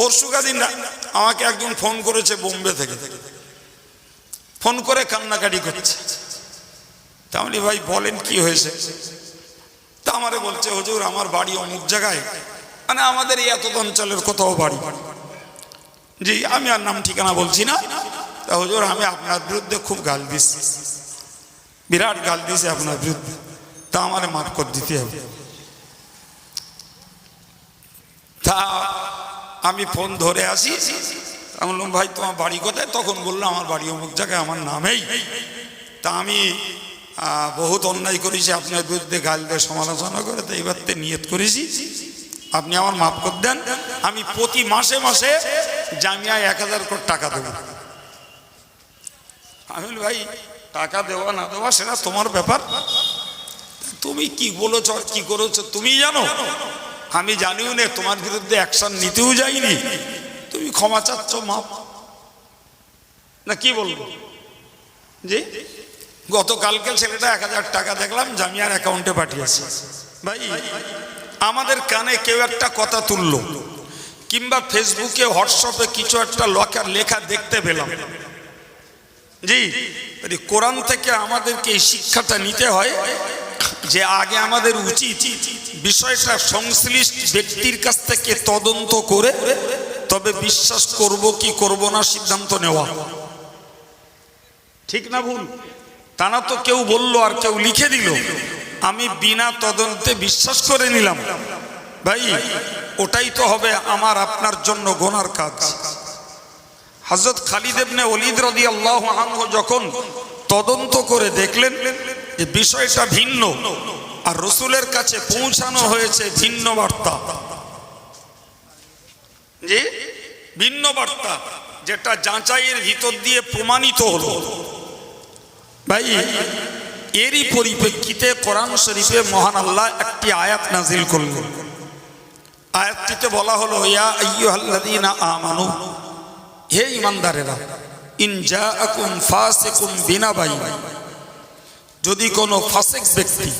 পরশু দিন না আমাকে একজন ফোন করেছে বোম্বে থেকে। ফোন করে কান্নাকাটি করছে। তাহলে ভাই, বলেন কি হয়েছে? তা আমারে বলছে, হজুর, আমার বাড়ি অমুক জায়গায়। মানে আমাদের এই এত অঞ্চলের কোথাও বাড়ি। জি, আমি আর নাম ঠিকানা বলছি না। তা হজুর, আমি আপনার বিরুদ্ধে খুব গাল দিচ্ছি বিরাট গাল দিয়েছে আপনার বিরুদ্ধে। তা আমারে মাফ করে দিতে হবে। তা আমি ফোন ধরে আসি। আমি বললাম, ভাই, তোমার বাড়ি কোথায়? তখন বলল আমার বাড়ি অমুক জায়গায়, আমার নামেই। তা আমি বহুত অন্যায় করেছি, আপনার বিরুদ্ধে গাল দিয়ে সমালোচনা করে, তো এবার নিয়ত করেছি। আপনি আমার মাফ করে দেন, আমি প্রতি মাসে মাসে জামিয়ায় এক হাজার কোটি টাকা দেবো। আমি ভাই, টাকা দেওয়া না দেওয়া, সেটা তোমার ব্যাপার। তুমি কি বলেছ কি করেছ তুমি জানো। আমি জানিও না, তোমার বিরুদ্ধে অ্যাকশন নিতেও যাইনি। তুমি ক্ষমা চাচ্ছ মাপ না, কি বলব? জি গতকালকে ছেলেটা এক হাজার টাকা দেখলাম, জামিয়ার অ্যাকাউন্টে পাঠিয়েছে। ভাই, আমাদের কানে কেউ একটা কথা তুললো, কিংবা ফেসবুকে হোয়াটসঅ্যাপে কিছু একটা লকার লেখা দেখতে পেলাম। জি কোরআন থেকে আমাদেরকে এই শিক্ষাটা নিতে হয় যে আগে আমাদের উচিত বিষয়টা সংশ্লিষ্ট ব্যক্তির কাছ থেকে তদন্ত করে তবে বিশ্বাস করব কি করব না সিদ্ধান্ত নেওয়া। ঠিক না ভুল? তা না তো কেউ বলল আর কেউ লিখে দিল। আমি বিনা তদন্তে বিশ্বাস করে নিলাম। ভাই, ওটাই তো হবে আমার আপনার জন্য গোনার কাজ। হজরত খালিদ ইবনে ওলিদ রদি আল্লাহ যখন তদন্ত করে দেখলেন বিষয়টা ভিন্ন। আর রসুলের কাছে পৌঁছানো হয়েছে ভিন্ন বার্তা। যে ভিন্ন বার্তা, যেটা যাচাইয়ের ভিতর দিয়ে প্রমাণিত হলো। ভাই, এরই পরিপ্রেক্ষিতে কোরআন শরীফে মহান আল্লাহ একটি আয়াত নাজিল করলেন। আয়াতটিতে বলা হলো আমানু, হে ইমানদারেরা, ইন জাআকুম ফাসিকুম বিনাবাই যদি কোনো ফাসিক ব্যক্তি,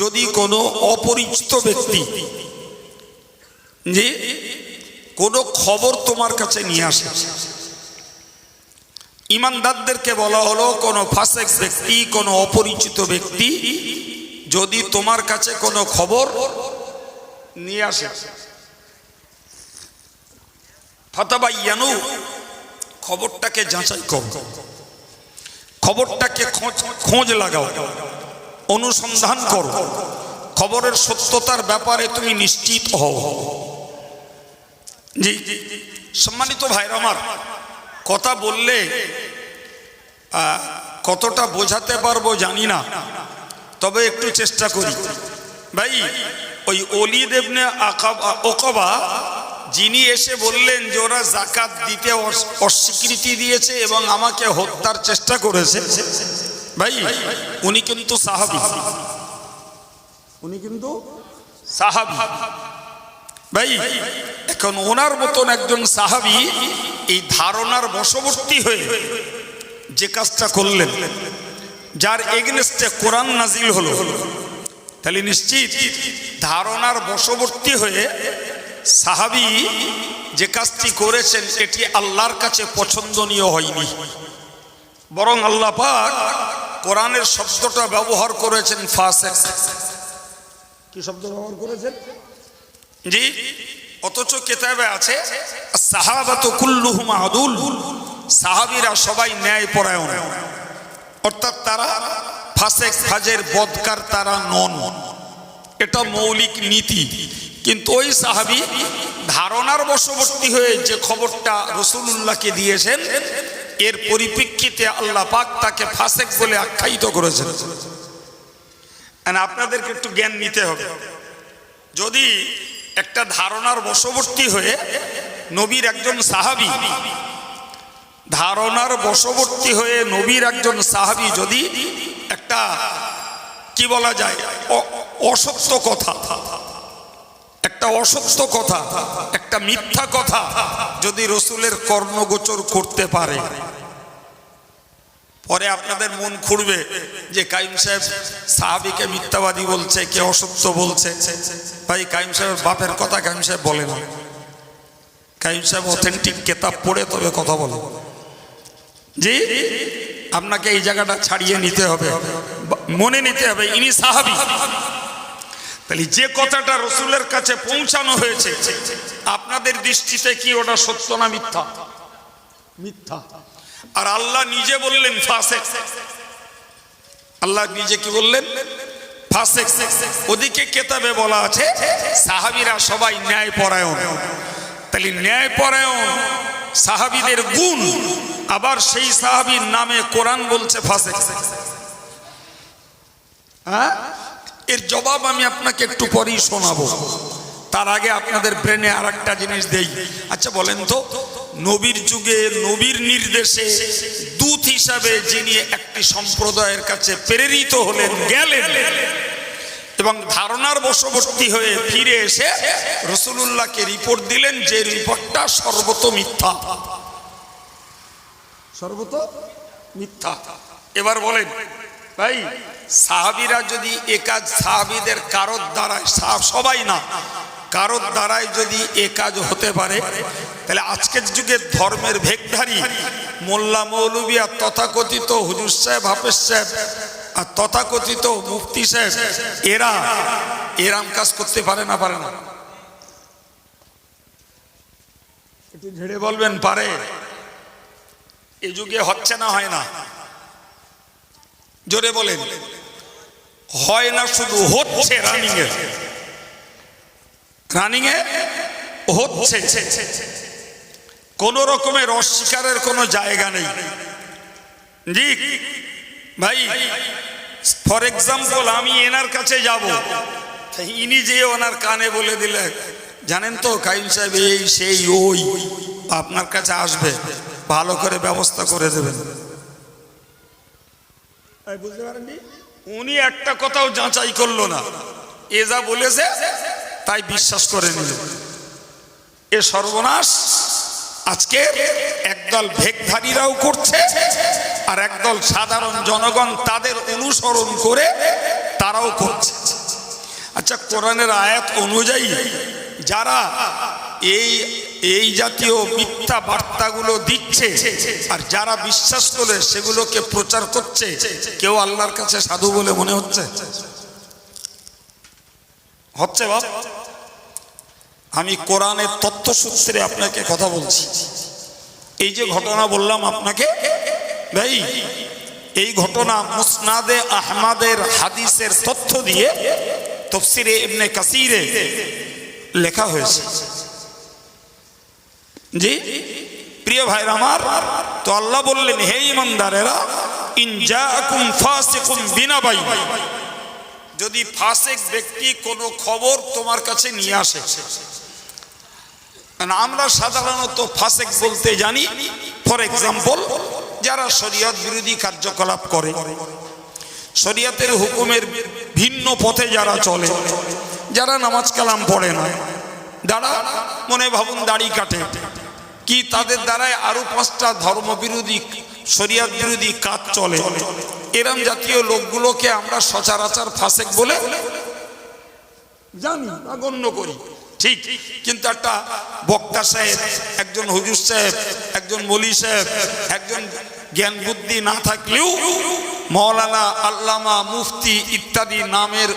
যদি কোনো অপরিচিত ব্যক্তি যে কোনো খবর তোমার কাছে নিয়ে আসে, ইমানদারদেরকে বলা হলো কোনো ফাসেক ব্যক্তি, কোনো অপরিচিত ব্যক্তি যদি তোমার কাছে কোনো খবর নিয়ে আসে। ফাতাবাইয়ানু, খবরটাকে যাচাই করো। খবরটাকে খোঁজ খোঁজ লাগাও, অনুসন্ধান করো। খবরের সত্যতার ব্যাপারে তুমি নিশ্চিত হও। জি সম্মানিত ভাইরা আমার, কথা বললে কতটা বোঝাতে পারব জানি না, তবে একটু চেষ্টা করি। ভাই, ওই অলি দেবনে ওকবা যিনি এসে বললেন যে ওরা জাকাত দিতে অস্বীকৃতি দিয়েছে এবং আমাকে হত্যার চেষ্টা করেছে। ভাই উনি কিন্তু সাহাবি। উনি কিন্তু সাহাবি। ভাই এখন ওনার মতন একজন সাহাবি এই ধারণার বশবর্তী হয়ে যে কাজটা করলেন যার এগেনস্টে কোরআন নাজিল হলো। তাহলে নিশ্চিত ধারণার বশবর্তী হয়ে সাহাবি যে কাজটি করেছেন এটি আল্লাহর কাছে পছন্দনীয় হয়নি। বরং আল্লাহ পাক কোরআনের শব্দটা ব্যবহার করেছেন ফাসেক। কি শব্দ ব্যবহার করেছেন? জি অথচ কেতাবে আছে সাহাবাত কুল্লুহুম আদুল। সাহাবীরা সবাই ন্যায় পরায়ণ অর্থাৎ তারা ফাসেক ফাজের বদকার তারা নন। এটা মৌলিক নীতি। কিন্তু ওই সাহাবি ধারণার বশবর্তী হয়ে যে খবরটা রসুল্লাহকে দিয়েছেন, এর পরিপ্রেক্ষিতে আল্লাহ পাক তাকে ফাসেক বলে আখ্যায়িত করেছেন। আপনাদেরকে একটু জ্ঞান নিতে হবে। যদি একটা ধারণার বশবর্তী হয়ে নবীর একজন সাহাবি, ধারণার বশবর্তী হয়ে নবীর একজন সাহাবি যদি একটা, কি বলা যায় অসত্য কথা একটা অসত্য কথা, একটা মিথ্যা কথা যদি রসুলের কর্ণগোচর করতে পারে। পরে আপনাদের মন খুঁড়বে যে কাইম সাহেব সাহাবিকে মিথ্যাবাদী বলছে, কে অসত্য বলছে। ভাই, কাইম সাহেবের বাপের কথা কাইম সাহেব বলে না। কাইম সাহেব অথেন্টিক কেতাব পড়ে তবে কথা বলো। জি, আপনাকে এই জায়গাটা ছাড়িয়ে নিতে হবে। মনে নিতে হবে, ইনি সাহাবি। তাহলে যে কথাটা রসুলের কাছে পৌঁছানো হয়েছে আপনাদের দৃষ্টিতে কি ওটা সত্য না মিথ্যা? মিথ্যা। আর আল্লাহ নিজে বললেন ফাসেক। আল্লাহ নিজে কি বললেন? ফাসেক। ওদিকে কেতাবে বলা আছে সাহাবিরা সবাই ন্যায় পরায়ণ তাহলে ন্যায় পরায়ণ সাহাবিদের গুণ আবার সেই সাহাবির নামে কোরআন বলছে ফাসেক। হ্যাঁ? এর জবাব আমি আপনাকে একটু পরেই শোনাবো। তার আগে আপনাদের ব্রেনে আর একটা জিনিস দেই। আচ্ছা বলেন তো নবীর যুগে নবীর নির্দেশে দূত হিসাবে যিনি একটি সম্প্রদায়ের কাছে প্রেরিত হলেন গেলেন এবং ধারণার বশবর্তী হয়ে ফিরে এসে রসুলুল্লাহকে রিপোর্ট দিলেন যে রিপোর্টটা সর্বত মিথ্যা সর্বত মিথ্যা এবার বলেন ভাই, সাহাবিরা যদি এ কাজ সাহাবিদের কারোর দ্বারায় সবাই না, কারোর দ্বারায় যদি এ কাজ হতে পারে, তাহলে আজকের যুগে ধর্মের ভেগধারী মোল্লা মৌলবী আর তথাকথিত হুজুর সাহেব, হাফেজ সাহেব আর তথাকথিত মুফতি সাহেব, এরা এরাম কাজ করতে পারে না পারে না? একটু ঝেড়ে বলবেন, পারে? এ যুগে হচ্ছে না, হয় না? জোরে বলেন। হয় না শুধু হচ্ছে রানিং এ রানিং এ হচ্ছে। কোন রকমের অস্বীকারের কোনো জায়গা নেই। জি, ভাই ফর এক্সাম্পল আমি এনার কাছে যাব। ইনি যে ওনার কানে বলে দিলে, জানেন তো, কাইম সাহেব, এই, সেই, ওই, আপনার কাছে আসবে, ভালো করে ব্যবস্থা করে দেবেন। বুঝতে পারেননি? উনি একটা কথাও যাচাই করল না। এ যা বলেছে, তাই বিশ্বাস করে নিল। এ সর্বনাশ আজকে একদল ভেগধারীরাও করছে আর একদল সাধারণ জনগণ তাদের অনুসরণ করে তারাও করছে। আচ্ছা কোরআনের আয়াত অনুযায়ী যারা এই এই জাতীয় মিথ্যা বার্তাগুলো দিচ্ছে। আর যারা বিশ্বাস করে সেগুলোকে প্রচার করছে, কেউ আল্লাহর কাছে সাধু বলে মনে হচ্ছে? হচ্ছে, বাপ? আমি কোরআনের তত্ত্বসূত্রে আপনাকে কথা বলছি। এই যে ঘটনা বললাম আপনাকে, ভাই, এই ঘটনা মুসনাদে আহমাদের হাদিসের তথ্য দিয়ে তফসিরে এমনি কাসিরে লেখা হয়েছে। জি? প্রিয় ভাইরা আমার, তো আল্লাহ বললেন, হে ইমানদারেরা, ইন জাআকুম ফাসিকুম বিনাবাই। যদি ফাসেক ব্যক্তি কোনো খবর তোমার কাছে নিয়ে আসে আমরা সাধারণত ফাসেক বলতে জানি, ফর এক্সাম্পল, যারা শরীয়ত বিরোধী কার্যকলাপ করে, শরীয়তের হুকুমের ভিন্ন পথে যারা চলে, যারা নামাজ কালাম পড়ে না যারা মনে ভাবুন দাড়ি কাটে। কি তাদের দ্বারাই আরও পাঁচটা ধর্মবিরোধী, শরিয়াত বিরোধী কাজ চলে? এরম জাতীয় লোকগুলোকে আমরা সচরাচর ফাসেক বলে জানি বা গণ্য করি। ঠিক, কিন্তু একটা বক্তা সাহেব, একজন হুজুর সাহেব, একজন মলি সাহেব, একজন জ্ঞান বুদ্ধি না থাকলেও মৌলানা আল্লামা, মুফতি ইত্যাদি নামের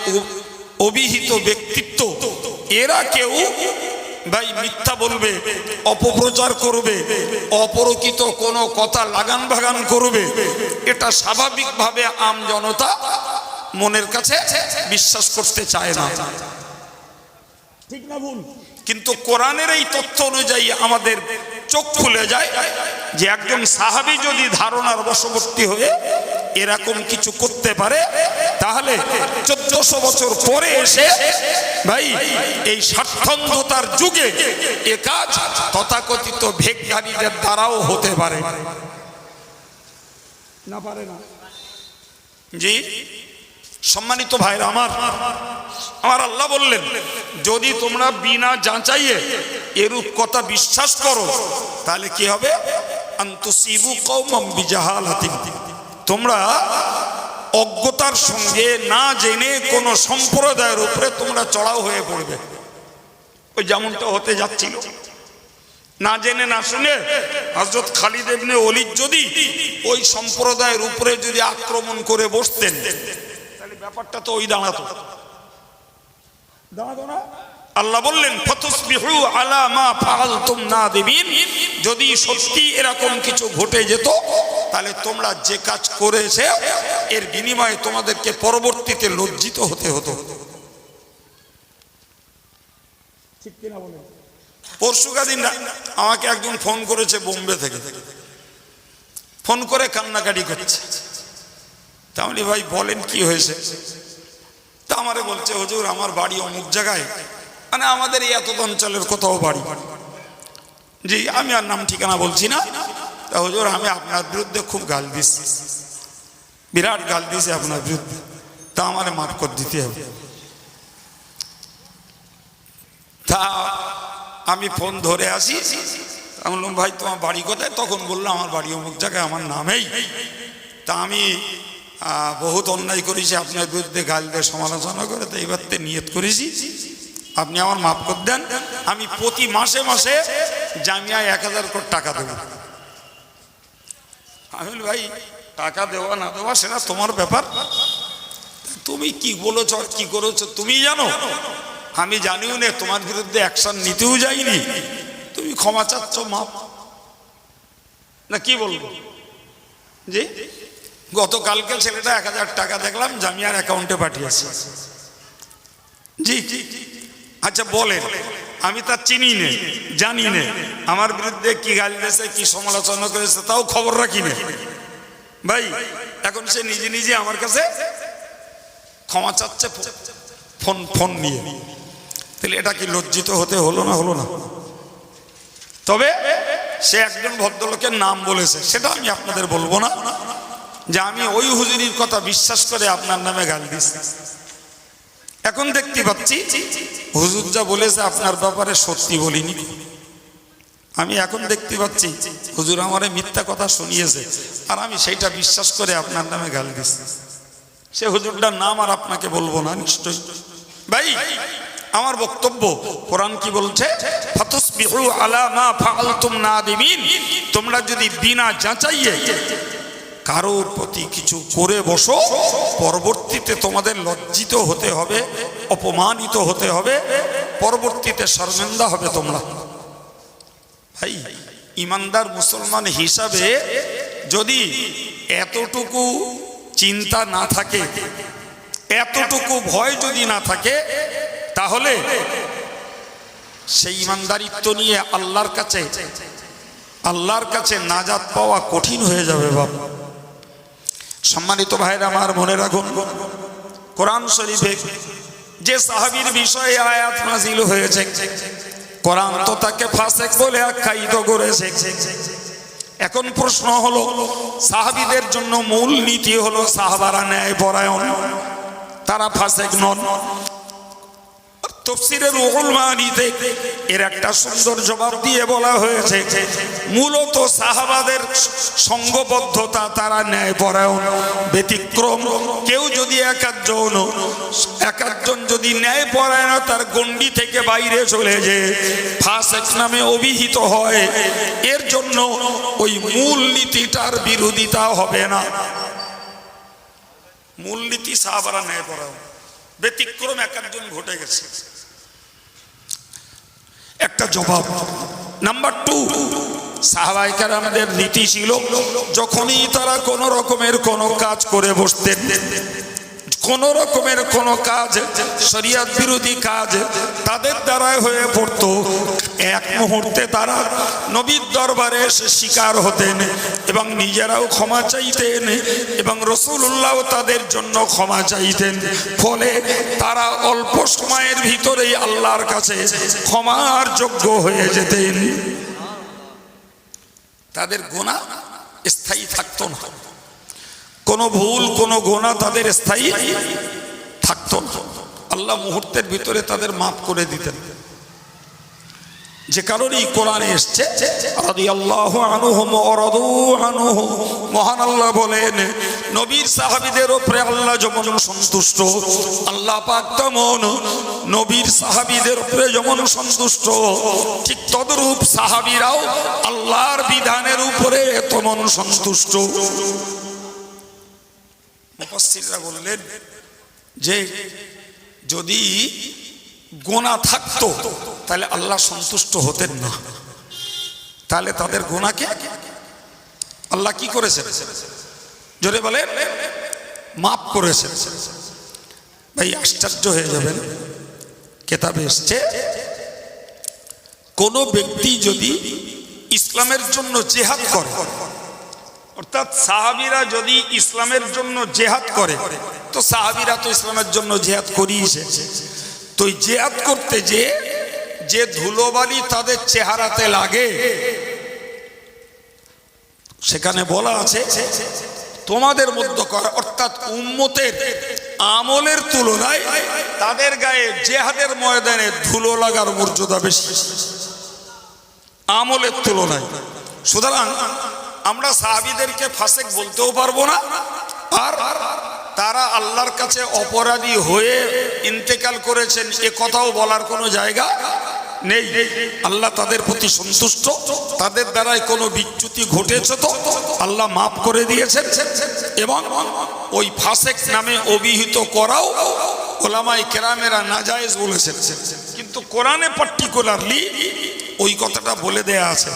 অভিহিত ব্যক্তিত্ব। এরা কেউ ভাই মিথ্যা বলবে অপপ্রচার করবে অপরকিত কোনো কথা লাগান ভাগান করবে এটা স্বাভাবিকভাবে আম জনতা মনের কাছে বিশ্বাস করতে চায় না। ঠিক না ভুল? কিন্তু কোরআনের এই তথ্য অনুযায়ী আমাদের চোখ খুলে যায় যে একজন সাহাবি যদি ধারণার বশবর্তী হয়ে এরকম কিছু করতে পারে, তাহলে চোদ্দশো বছর পরে এসে ভাই, এই স্বার্থন্ধতার যুগে এ কাজ তথাকথিত ভেগধারীদের দ্বারাও হতে পারে। না পারে না। জি, সম্মানিত ভাইরা আমার আমার আল্লাহ বললেন, যদি তোমরা বিনা যাচাইয়ে এরূপ কথা বিশ্বাস করো, তাহলে কি হবে? আন্তসিবু কৌমম বিজাহালাতিন। তোমরা অজ্ঞতার সঙ্গে না জেনে কোন সম্প্রদায়ের উপরে তোমরা চড়াও হয়ে পড়বে। ওই যেমনটা হতে যাচ্ছিল। না জেনে না শুনে হজরত খালিদ এমনি অলির যদি ওই সম্প্রদায়ের উপরে যদি আক্রমণ করে বসতেন, তাহলে ব্যাপারটা তো ওই দাঁড়াতো। দাঁড়াতো না? আল্লাহ বললেন ফতুসবিহু আলা মা ফাআলতুম নাদিমিন যদি সত্যি এরকম কিছু ঘটে যেত তাহলে তোমরা যে কাজ করেছে এর বিনিময়ে তোমাদেরকে পরবর্তীতে লজ্জিত হতে হতো। ঠিক কিনা বলেন? পরশু আমাকে একজন ফোন করেছে বোম্বে থেকে। ফোন করে কান্নাকাটি করছে। তাহলে ভাই বলেন কি হয়েছে? তা আমারে বলছে হুজুর আমার বাড়ি অমুক জায়গায়। মানে আমাদের এই এত অঞ্চলের কোথাও বাড়ি। জি, আমি আর নাম ঠিকানা বলছি না। তা হুজুর, আমি আপনার বিরুদ্ধে খুব গাল দিচ্ছি বিরাট গাল দিয়েছি আপনার বিরুদ্ধে। তা আমার মাফ করে দিতে হবে। তা আমি ফোন ধরে আসি। আমি বললাম, ভাই, তোমার বাড়ি কোথায়? তখন বলল আমার বাড়ি অমুক জায়গায়, আমার নামেই। তা আমি বহুত অন্যায় করেছি, আপনার বিরুদ্ধে গাল দিয়ে সমালোচনা করে, তো এইবার তে নিয়ত করেছি। আপনি আমার মাফ করে দেন, আমি প্রতি মাসে মাসে জামিয়ায় এক হাজার কোটি টাকা দেবো। আমি ভাই, টাকা দেওয়া না দেওয়া সেটা তোমার ব্যাপার। তুমি কি বলেছ আর কি করেছ তুমি জানো? আমি জানিও না, তোমার বিরুদ্ধে অ্যাকশন নিতেও যাইনি। তুমি ক্ষমা চাচ্ছ মাপ না, কি বলব? জি গতকালকে ছেলেটা এক হাজার টাকা দেখলাম, জামিয়ার অ্যাকাউন্টে পাঠিয়েছে। জি। আচ্ছা বলেন। আমি তা চিনি নে, জানি নে। আমার বিরুদ্ধে কি গালি দিয়েছে, কি সমালোচনা করেছে, তাও খবর রাখি নে। ভাই, এখন সে নিজে নিজে আমার কাছে ক্ষমা চাচ্ছে ফোন ফোন নিয়ে। তাহলে এটা কি লজ্জিত হতে হলো না হলো না? তবে সে একজন ভদ্রলোকের নাম বলেছে, সেটা আমি আপনাদের বলব না। যে আমি ওই হুজুরির কথা বিশ্বাস করে আপনার নামে গাল দিচ্ছি এখন দেখতে পাচ্ছি, হুজুর যা বলেছে আপনার ব্যাপারে সত্যি বলিনি। আমি এখন দেখতে পাচ্ছি, হুজুর আমারে মিথ্যা কথা শুনিয়েছে, আর আমি সেইটা বিশ্বাস করে আপনার নামে গাল দিচ্ছি সে হুজুরটার নাম আর আপনাকে বলব না, নিশ্চয়ই। ভাই, আমার বক্তব্য, কোরআন কি বলছে? তোমরা যদি বিনা যাচাইয়ে কারোর প্রতি কিছু করে বসো, পরবর্তীতে তোমাদের লজ্জিত হতে হবে, অপমানিত হতে হবে, পরবর্তীতে শর্মিন্দা হবে তোমরা। ভাই, ইমানদার মুসলমান হিসাবে যদি এতটুকু চিন্তা না থাকে, এতটুকু ভয় যদি না থাকে, তাহলে সেই ইমানদারিত্ব নিয়ে আল্লাহর কাছে আল্লাহর কাছে নাজাত পাওয়া কঠিন হয়ে যাবে বাবা সম্মানিত ভাইরা আমার মনে রাখুন, কোরআন শরীফে যে সাহাবীর বিষয়ে আয়াত নাজিল হয়েছে, কোরআন তো তাকে ফাসেক বলে আখ্যায়িত করেছে। এখন প্রশ্ন হলো, সাহাবীদের জন্য মূল নীতি হলো সাহাবারা ন্যায় পরায়ণ তারা ফাসেক নন। তফসিরের রুহুল মানিতে এর একটা সুন্দর জবাব দিয়ে বলা হয়েছে, মূলত সাহাবাদের সঙ্গবদ্ধতা তারা ন্যায় পরায়ণ, ব্যতিক্রম। কেউ যদি একাধজন একাধজন যদি ন্যায় পরায়ণতার গণ্ডি থেকে বাইরে চলে যে ফাসেক নামে অভিহিত হয়, এর জন্য ওই মূল নীতিটার বিরোধিতা হবে না। মূলনীতি সাহাবারা ন্যায় পরায়ণ, ব্যতিক্রম এক একজন ঘটে গেছে। একটা জবাব। নাম্বার টু সাহাবাইকার আমাদের নীতি ছিল, যখনই তারা কোনো রকমের কোনো কাজ করে বসতেন কোন রকমের কোন কাজ শরিয়াত বিরোধী কাজ তাদের দ্বারাই হয়ে পড়তো। এক মুহূর্তে তারা নবীর দরবারে এসে শিকার হতেন এবং নিজেরাও ক্ষমা চাইতেন এবং রসুল্লাহ তাদের জন্য ক্ষমা চাইতেন। ফলে তারা অল্প সময়ের ভিতরেই আল্লাহর কাছে ক্ষমার যোগ্য হয়ে যেতেন। তাদের গোনা স্থায়ী থাকতো না। কোনো ভুল, কোনো গোনা তাদের স্থায়ী থাকত আল্লাহ মুহূর্তের ভিতরে তাদের মাফ করে দিতেন। যে কারণেই কোরআনে এসছে মহান আল্লাহ বলেন, নবীর সাহাবীদের উপরে আল্লাহ যেমন সন্তুষ্ট, আল্লাহ পাক তেমন নবীর সাহাবীদের উপরে যেমন সন্তুষ্ট, ঠিক তদরূপ সাহাবিরাও আল্লাহর বিধানের উপরে তেমন সন্তুষ্ট। মুফাসসিররা বললেন, যে যদি গোনা থাকতো, তাহলে আল্লাহ সন্তুষ্ট হতেন না। তাহলে তাদের গোনাকে আল্লাহ কি করেছেন? জোরে বলে মাফ করেছেন। ভাই, আশ্চর্য হয়ে যাবেন। কেতাবে এসছে, কোন ব্যক্তি যদি ইসলামের জন্য জেহাদ করে অর্থাৎ সাহাবিরা যদি ইসলামের জন্য জেহাদ করে, তো সাহাবিরা তো ইসলামের জন্য জেহাদ করিয়েছে তো জেহাদ করতে যে যে ধুলোবালি তাদের চেহারাতে লাগে, সেখানে বলা আছে, তোমাদের মধ্যে করা, অর্থাৎ উম্মতের আমলের তুলনায় তাদের গায়ে জেহাদের ময়দানে ধুলো লাগার মর্যাদা বেশি। আমলের তুলনায়। সুতরাং আমরা সাহাবিদেরকে ফাসেক বলতেও পারব না। আর তারা আল্লাহর কাছে অপরাধী হয়ে ইন্তেকাল করেছেন, এ কথাও বলার কোনো জায়গা নেই। আল্লাহ তাদের প্রতি সন্তুষ্ট, তাদের দ্বারাই কোনো বিচ্যুতি ঘটেছে তো। আল্লাহ মাফ করে দিয়েছেন এবং ওই ফাসেক নামে অভিহিত করাও ওলামাই কেরামেরা নাজায়েজ বলেছেন। কিন্তু কোরআনে পার্টিকুলারলি ওই কথাটা বলে দেয়া আছে।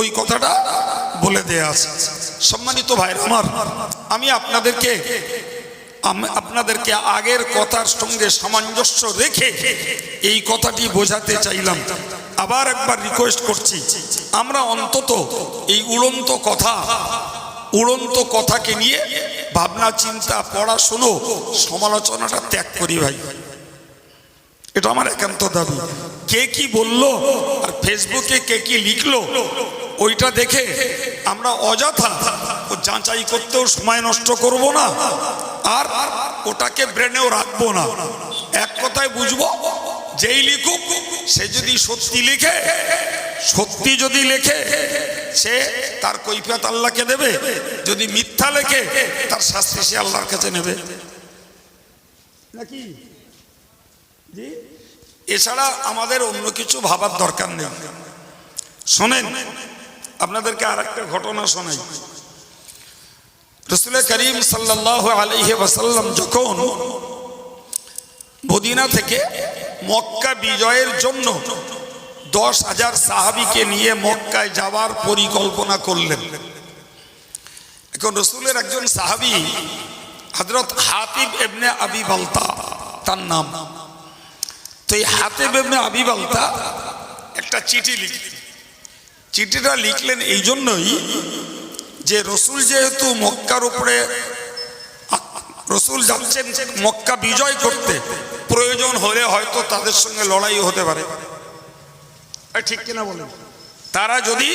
ওই কথাটা বলে দেয়া আছে। সম্মানিত ভাইরা আমার, আমি আপনাদেরকে আপনাদেরকে আগের কথার সঙ্গে সামঞ্জস্য রেখে এই কথাটি বোঝাতে চাইলাম। আবার একবার রিকোয়েস্ট করছি, আমরা অন্তত এই উড়ন্ত কথা, উড়ন্ত কথাকে নিয়ে ভাবনা, চিন্তা, পড়াশুনো, সমালোচনাটা ত্যাগ করি ভাই। এটা আমার একান্ত দাবি। কে কি বলল আর ফেসবুকে কে কি লিখলো ওইটা দেখে আমরা অযথা ও যাচাই করতেও সময় নষ্ট করব না। আর ওটাকে ব্রেনেও রাখব না। এক কথায় বুঝব, যেই লিখুক, সে যদি সত্যি লিখে, সত্যি যদি লেখে, সে তার কৈফিয়ত আল্লাহকে দেবে। যদি মিথ্যা লেখে, তার শাস্তি সে আল্লাহর কাছে নেবে। নাকি? এছাড়া আমাদের অন্য কিছু ভাবার দরকার নেই। শোনেন আপনাদেরকে আর একটা ঘটনা শোনাই। রসুল করিম সাল্লাহ আলহে ওয়াসাল্লাম যখন মদিনা থেকে মক্কা বিজয়ের জন্য দশ হাজার সাহাবিকে নিয়ে মক্কায় যাওয়ার পরিকল্পনা করলেন। এখন রসুলের একজন সাহাবি হজরত হাতিব এবনে আবি বালতা, তার নাম। তো এই হাতিব বেবনে আবিব আলতা একটা চিঠি লিখলেন। চিঠিটা লিখলেন এই জন্যই যে রসুল যেহেতু মক্কার উপরে রসুল যাচ্ছেন মক্কা বিজয় করতে প্রয়োজন হলে হয়তো তাদের সঙ্গে লড়াই হতে পারে। ঠিক কিনা বলেন? তারা যদি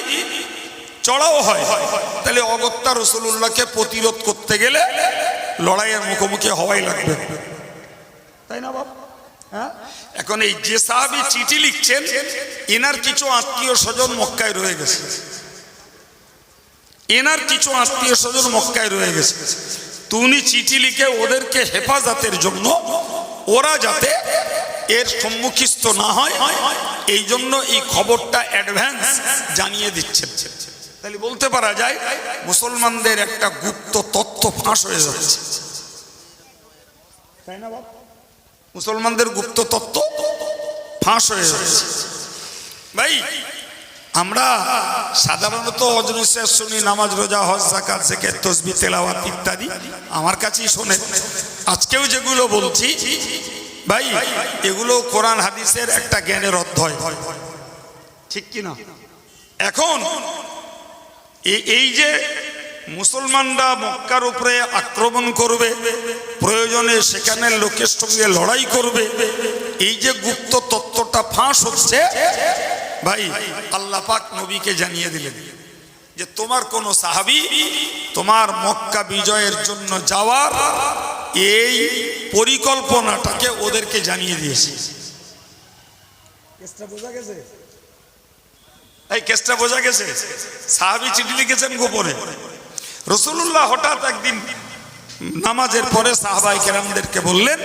চড়াও হয় তাহলে অগত্যা রসুল্লাহকে প্রতিরোধ করতে গেলে লড়াইয়ের মুখোমুখি হওয়াই লাগবে। তাই না বাবা? এখন এই যে সাহাবি চিঠি লিখছেন, এনার কিছু আত্মীয় স্বজন মক্কায় রয়ে গেছে। এনার কিছু আত্মীয় স্বজন মক্কায় রয়ে গেছে। তো উনি চিঠি লিখে ওদেরকে হেফাজতের জন্য ওরা যাতে এর সম্মুখীস্থ না হয়, এই জন্য এই খবরটা অ্যাডভান্স জানিয়ে দিচ্ছেন। তাহলে বলতে পারা যায়, মুসলমানদের একটা গুপ্ত তথ্য ফাঁস হয়ে যাচ্ছে। তাই না বাবা মুসলমানদের গুপ্ত তত্ত্ব ফাঁস হয়ে যাচ্ছে ভাই, আমরা সাধারণত অজনিশ্বাস শুনি নামাজ, রোজা, হজ জাকাত জেকের তসবি, তেলাওয়াত ইত্যাদি। আমার কাছেই শোনে। আজকেও যেগুলো বলছি, ভাই, এগুলো কোরআন, হাদিসের একটা জ্ঞানের অধ্যয়। ঠিক কি না এখন এই যে মুসলমানরা মক্কার উপরে আক্রমণ করবে প্রয়োজনে সেখানে লোকের সঙ্গে লড়াই করবে। এই যে গুপ্ত তত্ত্বটা ফাঁস হচ্ছে ভাই আল্লাহ পাক নবীকে জানিয়ে দিলেন যে তোমার কোন সাহাবি তোমার মক্কা বিজয়ের জন্য যাওয়ার এই পরিকল্পনাটাকে ওদেরকে জানিয়ে দিয়েছে। কেসটা বোঝা গেছে? এই কেসটা বোঝা গেছে? সাহাবি চিঠি লিখেছেন গোপনে। রসুল্লাহ হঠাৎ একদিন নামাজের পরে সাহাবাই কেরামদেরকে বললেন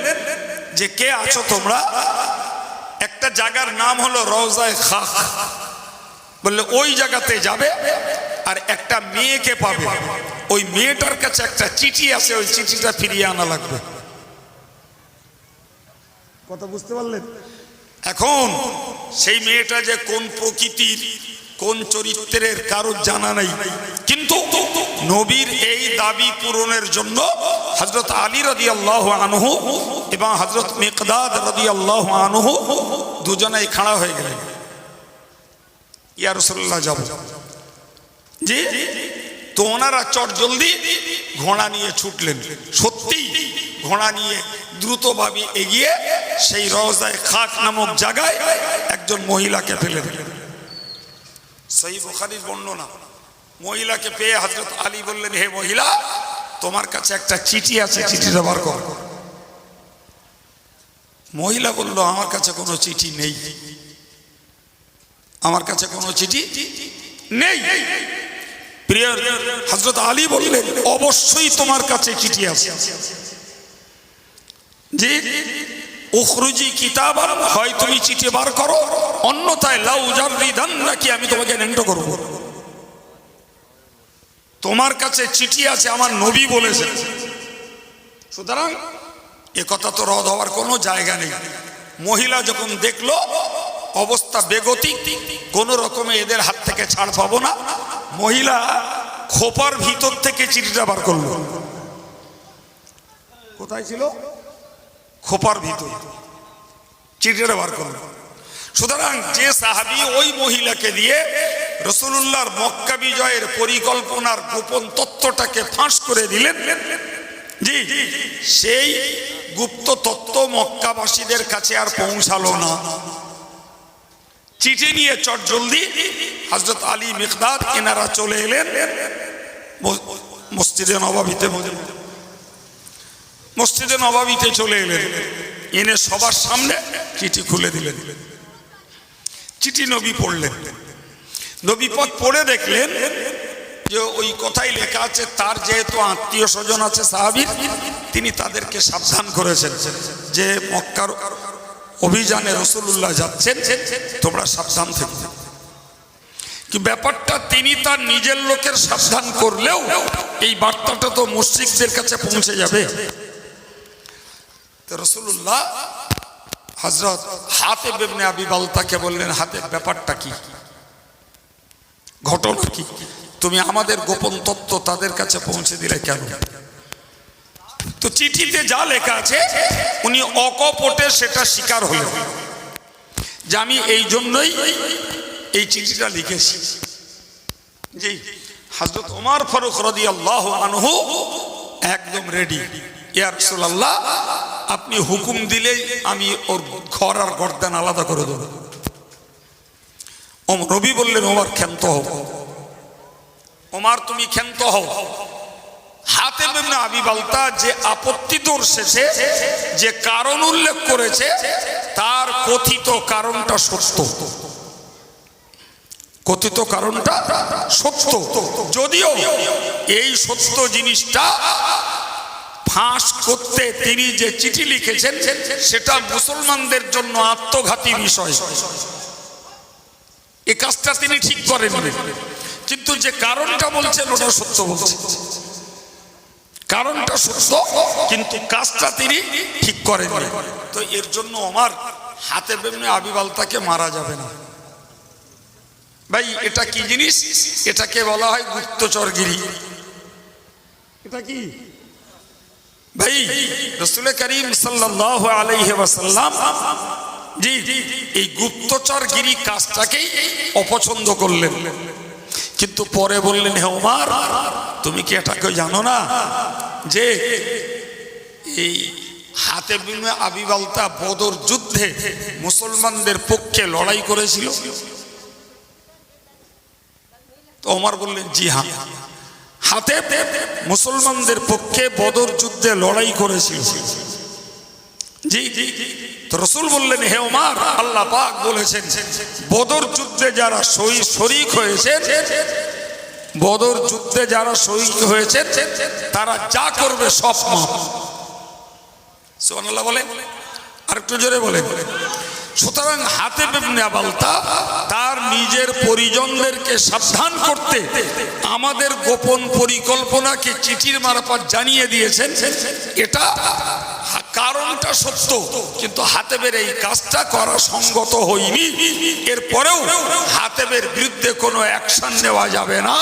যে কে আছো তোমরা? একটা জায়গার নাম হলো রওজায় খাখ। বললে ওই জায়গাতে যাবে আর একটা মেয়েকে পাবে। ওই মেয়েটার কাছে একটা চিঠি আছে ওই চিঠিটা ফিরিয়ে আনা লাগবে। কথা বুঝতে পারলেন? এখন সেই মেয়েটা যে কোন প্রকৃতির কোন চরিত্রের কারও জানা নাই। কিন্তু নবীর এই দাবি পূরণের জন্য হজরত আলী রদি আল্লাহ আনহু এবং হজরত মেকদাদ রদি আল্লাহ আনহু দুজনেই খাড়া হয়ে গেলেন। ইয়া রসুল্লাহ যাব জি তো ওনারা চট জলদি ঘোড়া নিয়ে ছুটলেন। সত্যি ঘোড়া নিয়ে দ্রুতভাবে এগিয়ে সেই রওজায় খাক নামক জায়গায় একজন মহিলাকে ফেলে দিলেন। সেই বুখারির বর্ণনা। মহিলাকে পেয়ে হজরত আলী বললেন, হে মহিলা, তোমার কাছে একটা চিঠি আছে, চিঠিটা বার কর। মহিলা বলল, আমার কাছে কোনো চিঠি নেই। আমার কাছে কোনো চিঠি নেই। প্রিয় হজরত আলী বললেন, অবশ্যই তোমার কাছে চিঠি আছে। জি উখরুজি কিতাব হয় তুমি চিঠি বার করো, অন্যথায় লাউ জারিদান নাকি আমি তোমাকে ন্যাংটো করব। তোমার কাছে চিঠি আছে, আমার নবী বলেছেন। সুতরাং এ কথা তো রদ হওয়ার কোনো জায়গা নেই। মহিলা যখন দেখল, অবস্থা বেগতিক, কোন রকমে এদের হাত থেকে ছাড় পাবো না। মহিলা খোপার ভিতর থেকে চিঠিটা বার করল। কোথায় ছিল? খোপার ভিতর। চিঠিটা বার করল সুতরাং যে সাহাবি ওই মহিলাকে দিয়ে রসুল্লাহর মক্কা বিজয়ের পরিকল্পনার গোপন তত্ত্বটাকে ফাঁস করে দিলেন। জি, সেই গুপ্ত তত্ত্ব মক্কাবাসীদের কাছে আর পৌঁছালো না। চিঠি নিয়ে চট জলদি হজরত আলী মিকদাদ এনারা চলে এলেন। মসজিদে নবাবিতে। মসজিদে নবাবিতে চলে এলেন। এনে সবার সামনে চিঠি খুলে দিলেন। চিঠি নবী পড়লেন। নবী পথ পড়ে দেখলেন যে ওই কথাই লেখা আছে, তার যেহেতু আত্মীয় স্বজন আছে সাহাবির তিনি তাদেরকে সাবধান করেছেন যে মক্কার অভিযানে রসুল্লাহ যাচ্ছেন, তোমরা সাবধান থেকে। কি ব্যাপারটা, তিনি তার নিজের লোকের সাবধান করলেও এই বার্তাটা তো মসজিদদের কাছে পৌঁছে যাবে। তো রসুল্লাহ হজরত হাতে বেবনে আবি বালতাকে বললেন হাতে ব্যাপারটা কি? ঘটনা কি? তুমি আমাদের গোপন তত্ত্ব তাদের কাছে পৌঁছে দিলে কেন? তো চিঠিতে যা লেখা আছে, উনি অকপটে সেটা স্বীকার হলেন। যে আমি এই জন্যই এই চিঠিটা লিখেছি। জি হাজরত ওমার ফারুক রদি আল্লাহ আনহু একদম রেডি ইয়ার রসুল্লাহ আপনি হুকুম দিলেই আমি ওর ঘর আর গর্দান আলাদা করে দেব। রবি বললেন, ওমার, ক্ষান্ত হও। ওমার, তুমি ক্ষান্ত হও। হাতে বেমনা আবি যে আপত্তি দর্শেছে, যে কারণ উল্লেখ করেছে, তার কথিত কারণটা সত্য। কথিত কারণটা সত্য। যদিও এই সত্য জিনিসটা ফাঁস করতে তিনি যে চিঠি লিখেছেন, সেটা মুসলমানদের জন্য আত্মঘাতী বিষয়। এ কাজটা তিনি ঠিক করেন কিন্তু যে কারণটা বলছেন ওটা সত্য বলছেন। কারণটা সত্য, কিন্তু কাজটা তিনি ঠিক করেন তো এর জন্য আমার হাতে বেমনে আবিবাল তাকে মারা যাবে না। ভাই, এটা কি জিনিস? এটাকে বলা হয় গুপ্তচরগিরি। এটা কি? ভাই রসুল করিম সাল্লাহ আলাইহি ওয়াসাল্লাম, জি, এই গুপ্তচরগিরি কাজটাকেই অপছন্দ করলেন। কিন্তু পরে বললেন, হে ওমার তুমি কি এটাকে জানো না যে এই হাতে বিমে আবিবালতা বদর যুদ্ধে মুসলমানদের পক্ষে লড়াই করেছিল? তো ওমর বললেন, জি হ্যাঁ। হাতে মুসলমানদের পক্ষে বদর যুদ্ধে লড়াই করেছিল। জি জি রসুল বললেন, হে ওমার, আল্লাহ পাক বলেছেন, বদর যুদ্ধে যারা শহীদ শরিক হয়েছেন বদর যুদ্ধে যারা শহীদ হয়েছেন তারা যা করবে সব মাফ। সোহানাল্লাহ বলে। আর একটু জোরে বলে সুতরাং হাতে বেমনে আবালতা, তার নিজের পরিজনদেরকে সাবধান করতে আমাদের গোপন পরিকল্পনাকে চিঠির মারফত জানিয়ে দিয়েছেন। এটা কারণটা সত্য, কিন্তু হাতেবের এই কাজটা করা সঙ্গত হয়নি। এরপরেও হাতেবের বিরুদ্ধে কোনো অ্যাকশন নেওয়া যাবে না।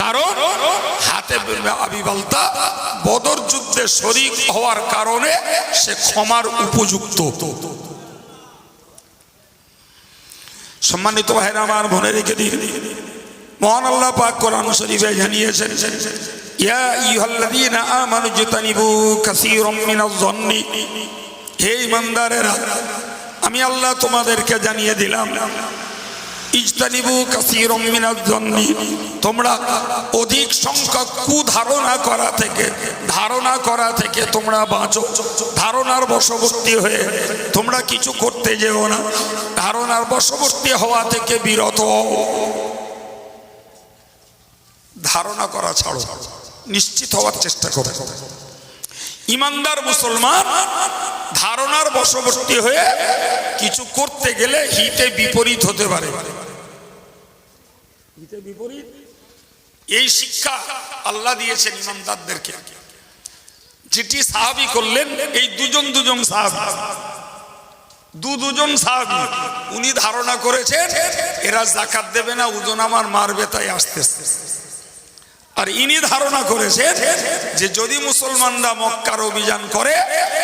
কারণ হাতে আবিবালতা বদর যুদ্ধে শরিক হওয়ার কারণে সে ক্ষমার উপযুক্ত। সম্মানিত ভাইরা আমার মনে রেখে দিন মহান আল্লাহ পাক কোরআন শরীফে জানিয়েছেন, ইয়া আইয়ুহাল্লাযীনা আমানু জতানিবু কাসীরাম মিনাজ-যন্নি হে ইমানদারেরা আমি আল্লাহ তোমাদেরকে জানিয়ে দিলাম ইজতানিবু কাসীরাম মিনাজ-যন্নি তোমরা অধিক সংখ্যক কুধারণা করা থেকে, ধারণা করা থেকে তোমরা বাঁচো। ধারণার বশবর্তী হয়ে তোমরা কিছু করতে যেও না। ধারণার বশবর্তী হওয়া থেকে বিরত ধারণা করা ছাড়ো, নিশ্চিত হওয়ার চেষ্টা করো। ইমানদার মুসলমান ধারণার বশবর্তী হয়ে কিছু করতে গেলে হিতে বিপরীত হতে পারে। হিতে বিপরীত? এই শিক্ষা আল্লাহ দিয়েছেন ইমানদারদেরকে যেটি সাহাবি করলেন এই দুজন দুজন সাহাবি। দু দুজন সাহাবি উনি ধারণা করেছেন এরা জাকাত দেবে না ওজন আমার মারবে তাই আসতেছে। আর ইনি ধারণা করেছেন যে যদি মুসলমানরা মক্কার অভিযান করে,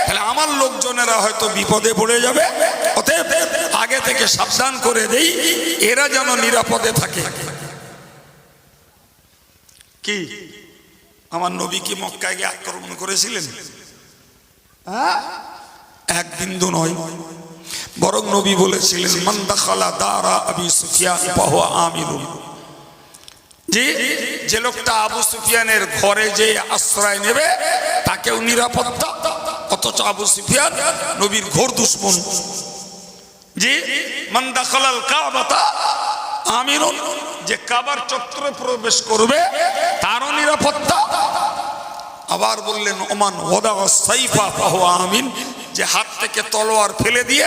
তাহলে আমার লোকজনেরা হয়তো বিপদে পড়ে যাবে। অতএব আগে থেকে সাবধান করে দেই, এরা যেন নিরাপদে থাকে। কি? আমার নবী কি মক্কায় গিয়ে আক্রমণ করেছিলেন? হ্যাঁ? এক বিন্দু নয়। বরং নবী বলেছিলেন মন্দাখালা দারা আবি সুফিয়ান পাহুয়া আমিরুন যে যে লোকটা আবু সুফিয়ানের ঘরে যে আশ্রয় নেবে, তাকেও নিরাপত্তা। অথচ আবু সুফিয়ান নবীর ঘোর দুশ্মন। যে মন্দাখালাল কাবাতা আমিরুন, যে কাবার চত্বরে প্রবেশ করবে, তারও নিরাপত্তা। আবার বললেন, ওমান ওদা সাইফা পাহু আমিন যে হাত থেকে তলোয়ার ফেলে দিয়ে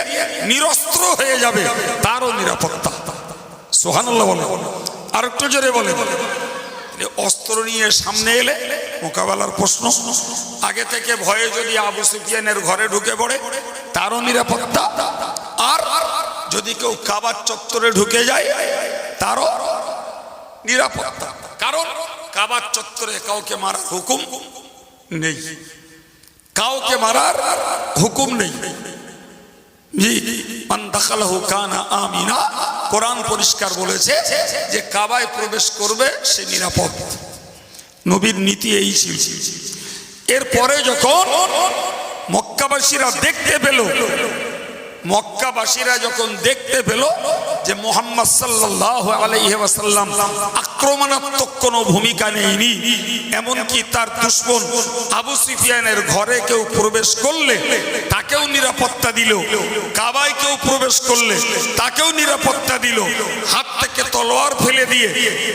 নিরস্ত্র হয়ে যাবে, তারও নিরাপত্তা। সোহানুল্লাহ বলে আর একটু জোরে বলে অস্ত্র নিয়ে সামনে এলে মোকাবেলার প্রশ্ন, আগে থেকে ভয়ে যদি আবু সুফিয়ানের ঘরে ঢুকে পড়ে, তারও নিরাপত্তা। আর যদি কেউ কাবার চত্বরে ঢুকে যায়, তারও নিরাপত্তা। কারণ কাবার চত্বরে কাউকে মারার হুকুম নেই। কাউকে মারার হুকুম নেই। জি, মান দাখালাহু কানা আমিনা। কোরআন পরিষ্কার বলেছে যে কাবায় প্রবেশ করবে, সে নিরাপদ। নবীর নীতি এই ছিল। এরপরে যখন মক্কাবাসীরা দেখতে পেল, মক্কাবাসীরা যখন দেখতে পেল যে মোহাম্মদ সাল্লাহ আলাইসাল্লাম আক্রমণাত্মক কোনো ভূমিকা নেয়নি, এমনকি তার দুশ্মন আবু সিফিয়ানের ঘরে কেউ প্রবেশ করলে তাকেও নিরাপত্তা দিল, কাবায় কেউ প্রবেশ করলে তাকেও নিরাপত্তা দিল, হাত থেকে তলোয়ার ফেলে দিয়ে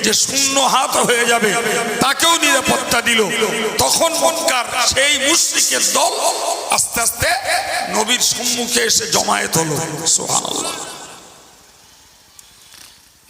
যে শূন্য হাত হয়ে যাবে তাকেও নিরাপত্তা দিল। তখন মনকার সেই মুশ্রিকের দল আস্তে আস্তে নবীর সম্মুখে এসে জমায়েত হলো সোহানাল্লাহ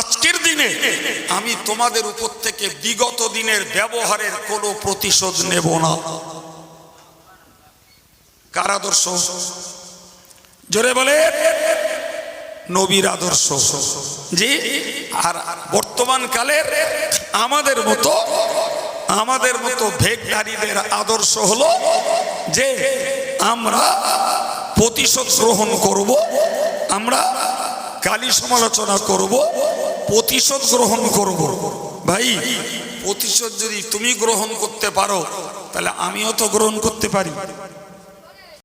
আজকের দিনে আমি তোমাদের উপর থেকে বিগত দিনের ব্যবহারের কোনো প্রতিশোধ নেব না। কার আদর্শ? জোরে বলে নবীর আদর্শ। জি, আর বর্তমান কালের আমাদের মতো আমাদের মতো ভেগধারীদের আদর্শ হলো যে আমরা প্রতিশোধ গ্রহণ করব, আমরা গালি সমালোচনা করব প্রতিশোধ গ্রহণ করব। ভাই, প্রতিশোধ যদি তুমি গ্রহণ করতে পারো, তাহলে আমিও তো গ্রহণ করতে পারি।